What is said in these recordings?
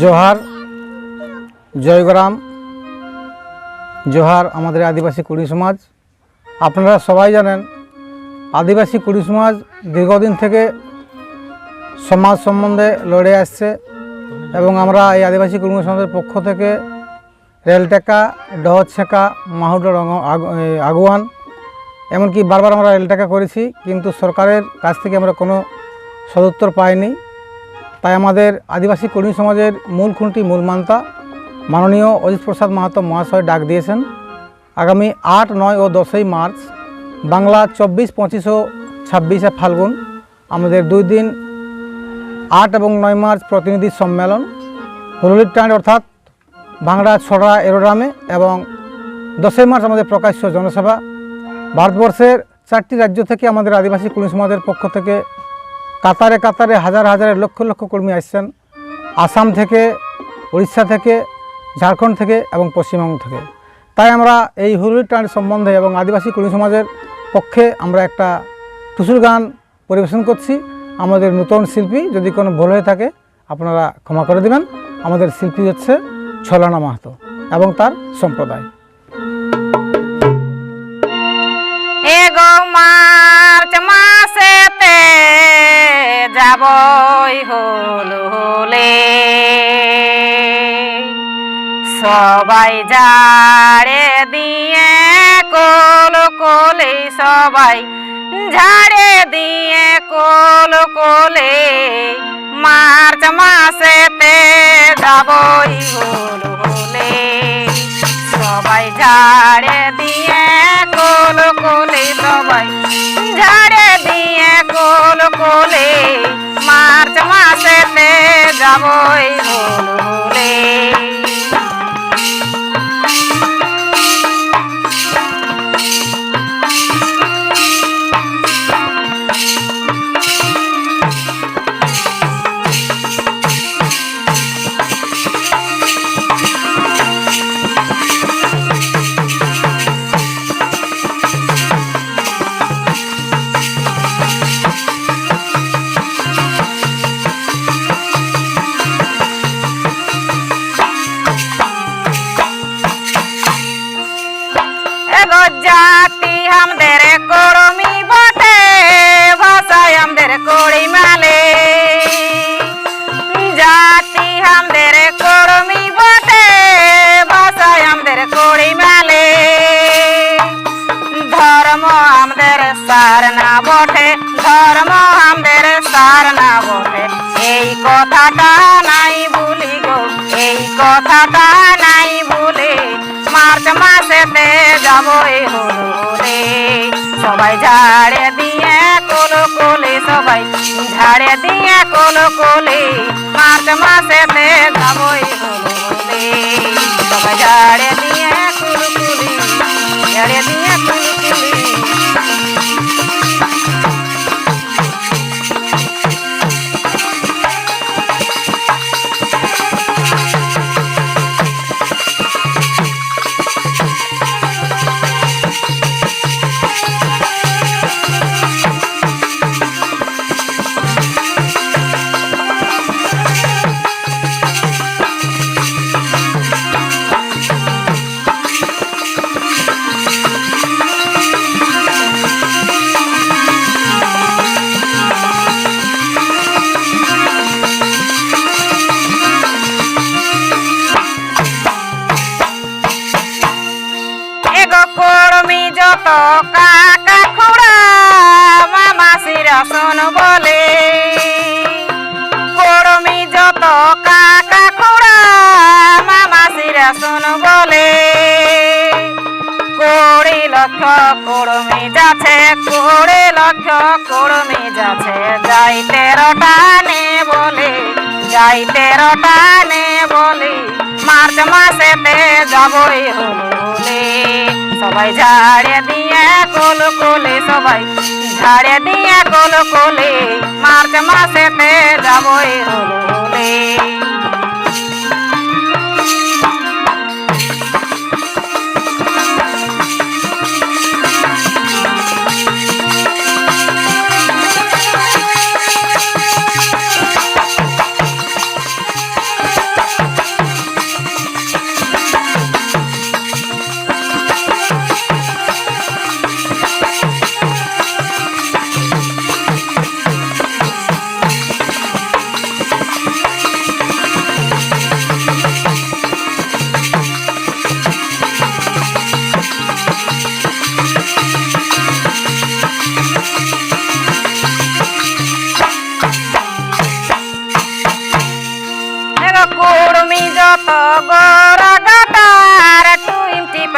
জোহার। জয়গ্রাম জোহার আমাদের আদিবাসী কুড়ি সমাজ। আপনারা সবাই জানেন, আদিবাসী কুড়ি সমাজ দীর্ঘদিন থেকে সমাজ সম্বন্ধে লড়ে আসছে এবং আমরা এই আদিবাসী কুড়ি সমাজের পক্ষ থেকে রেলটেকা ডহর ছেঁকা মাহুডর আগুয়ান, এমনকি বারবার আমরা রেলটেকা করেছি, কিন্তু সরকারের কাছ থেকে আমরা কোনো সদুত্তর পাইনি। তাই আমাদের আদিবাসী কর্মী সমাজের মূল খুঁটি মূল মান্তা। মাননীয় অজিত প্রসাদ মাহাতো মহাশয় ডাক দিয়েছেন। আগামী আট, নয় ও দশই মার্চ বাংলা চব্বিশ, পঁচিশ ও ছাব্বিশে ফাল্গুন আমাদের দুই দিন আট এবং নয় মার্চ প্রতিনিধি সম্মেলন। হলুলির টাঁড় অর্থাৎ ভাংড়া ছড়া এরোড্রামে এবং দশই মার্চ আমাদের প্রকাশ্য জনসভা। ভারতবর্ষের চারটি রাজ্য থেকে আমাদের আদিবাসী কুলি সমাজের পক্ষ থেকে কাতারে কাতারে হাজার হাজারে লক্ষ লক্ষ কর্মী আসছেন। আসাম থেকে, উড়িষ্যা থেকে, ঝাড়খণ্ড থেকে এবং পশ্চিমবঙ্গ থেকে। তাই আমরা এই হুলুর টান সম্বন্ধে এবং আদিবাসী কর্মী সমাজের পক্ষে আমরা একটা টুসুর গান পরিবেশন করছি। আমাদের নূতন শিল্পী যদি কোনো ভুল হয়ে থাকে, আপনারা ক্ষমা করে দেবেন। আমাদের শিল্পী হচ্ছে ছলানা মাহাতো এবং তার সম্প্রদায়। হল হলে। সবাই ঝাড়ে দিয়ে কোল কোলে, সবাই ঝাড়ে দিয়ে কোল কোলে। মার্চ মাসেতে যাবই জাতি আমাদের করমি বটে? ভাষায় আমাদের কড়ি মালে। জাতি আমাদের করমি বটে? ভাষায় আমাদের কড়ি মালে। ধর্ম আমাদের সার না বটে, ধর্ম আমাদের সার না বটে। এই কথাটা নাই ভুলি গো, এই কথাটা নাই ভুলে মার্চ মাসেতে যাবই হলে সবাই ঝাড়ে দিয়ে কোলো কোলে, সবাই ঝাড়ে দিয়ে কোলো কোলে। মার্চ মাসেতে যাব হলে সবাই কাকা খুড়া, মামা শিরাসন বলে। কর্মী যত কাকা খুড়া, মামা শিরাসন বলে। কোড়ি লক্ষ কর্মী যাচ্ছে, কোড়ি লক্ষ কর্মী যাচ্ছে। যাই তেরো টানে বলে যাই তেরো টানে বলে। মার্চ মাসেতে যাবই হলে সবাই ঝাড়ে দিয়ে কোল কোলে সবাই ঝাড়ে দিয়ে কোল কোলে মার্চ মাসেতে যাবই হলে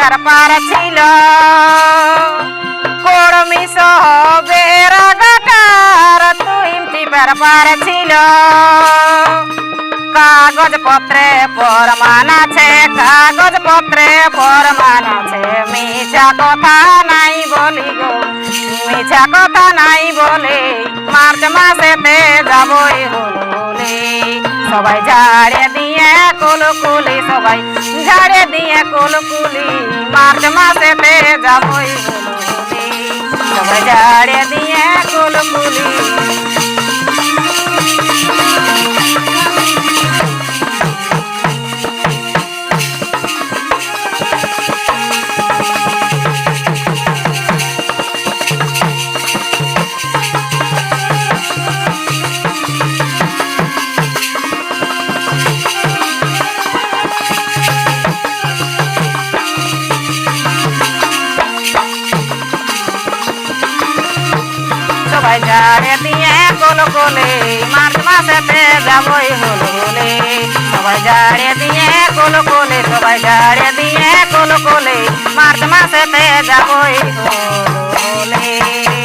তার পার ছিল। কর্মী সহ বেড়া গাটার তুই পার ছিল। কাগজ পত্রে প্রমাণ আছে কাগজ পত্রে প্রমাণ আছে। মিছা কথা নাই বলি গো, মিছা কথা নাই বলে, মার্চ মাসেতে যাবই হলে সবাই ঝাড়ে দিয়ে কুলকুলি, সবাই ঝাড়ে দিয়ে কুলকুলি, মার্চ মাসেতে যাবই হলে সবাই ঝাড়ে দিয়ে কুলকুলি দিয়ে কোল কোলে মার্চ মাসেতে যাবই হলো বলে সবাই জাড়ে দিয়ে কোল কোলে সবাই জাড়ে দিয়ে কোল কোলে মার্চ মাসেতে যাবই হলো বলে